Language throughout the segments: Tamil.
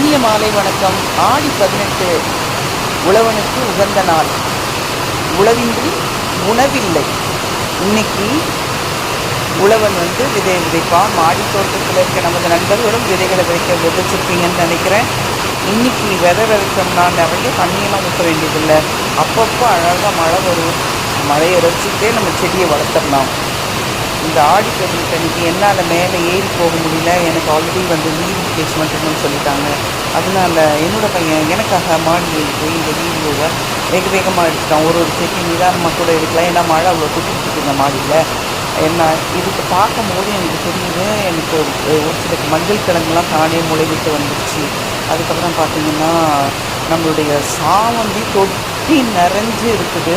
இனிய மாலை வணக்கம். ஆடி பதினெட்டு உழவனுக்கு உகந்த நாள். உழவின்றி உணவில்லை. இன்னைக்கு உழவன் வந்து விதை விதைப்பான். மாடி தோட்டத்தில் இருக்க நமது நண்பர்களும் விதைகளை விதைக்க விதைச்சிருப்பீங்கன்னு நினைக்கிறேன். இன்னைக்கு விதை விதைச்சோம்னா நிறைய தண்ணியெல்லாம் ஊற்ற வேண்டியதில்லை. அப்பப்போ அழகாக மழை வரும். மழையை ரசிச்சுட்டே நம்ம செடியை வளர்த்துடலாம். இந்த ஆடி பதினெட்டு அன்றைக்கி என்னால் மேலே ஏறி போக முடியல. எனக்கு ஆல்ரெடி வந்து லீவ் என்கேஜ்மெண்ட்டுன்னு சொல்லிட்டாங்க. அதனால என்னோடய பையன் எனக்காக மாடி ஏறி போய் இந்த வீடியோவை வேக வேகமாக எடுத்துட்டான். ஒரு ஒரு செடி நிதானமாக கூட எடுக்கலாம். ஏன்னா மழை அவ்வளோ குட்டிக்கிட்டு இந்த மாடியில். என்ன இதுக்கு பார்க்கும்போது எனக்கு தெரியுது. எனக்கு ஒரு சில மஞ்சள் கிழங்குலாம் தானே முளைவிட்டு வந்துருச்சு. அதுக்கப்புறம் பார்த்திங்கன்னா நம்மளுடைய சாமந்தி தொட்டி நிறைஞ்சு இருக்குது.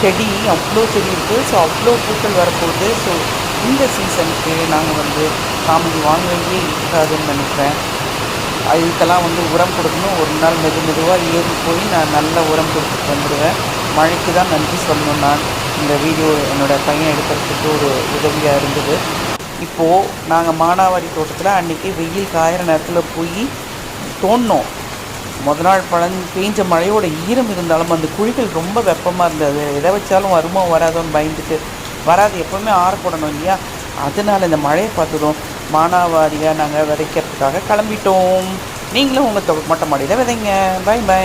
செடி அவ்வளோ செடி இருக்குது ஸோ அவ்வளோ பூக்கள் வரப்போகுது. ஸோ இந்த சீசனுக்கு நாங்கள் வந்து காமெடி வாங்கவே இருக்காதுன்னு நினைக்கிறேன். இதுக்கெல்லாம் வந்து உரம் கொடுக்கணும். ஒரு நாள் மெது மெதுவாக ஏறி போய் நான் நல்ல உரம் கொடுத்துட்டு வந்துடுவேன். மழைக்கு தான் நன்றி சொல்லணும் நான். இந்த வீடியோ என்னோடய பையன் எடுக்கிறதுக்கு ஒரு உதவியாக இருந்தது. இப்போது நாங்கள் மானாவாரி தோட்டத்தில் அன்றைக்கி வெயில் காயிற நேரத்தில் போய் தோண்டினோம் முத நாள் பழம் பெஞ்ச மழையோட ஈரம் இருந்தாலும் அந்த குழிகள் ரொம்ப வெப்பமாக இருந்தது. எதை வச்சாலும் வருமோ வராதோன்னு பயந்துட்டு வராது. எப்போவுமே ஆற போடணும் இல்லையா? அதனால் இந்த மழையை பார்த்ததும் மானாவாரியாக நாங்கள் விதைக்கிறதுக்காக கிளம்பிட்டோம். நீங்களும் உங்கள் மொட்டை மாடியில் விதைங்க. Bye bye.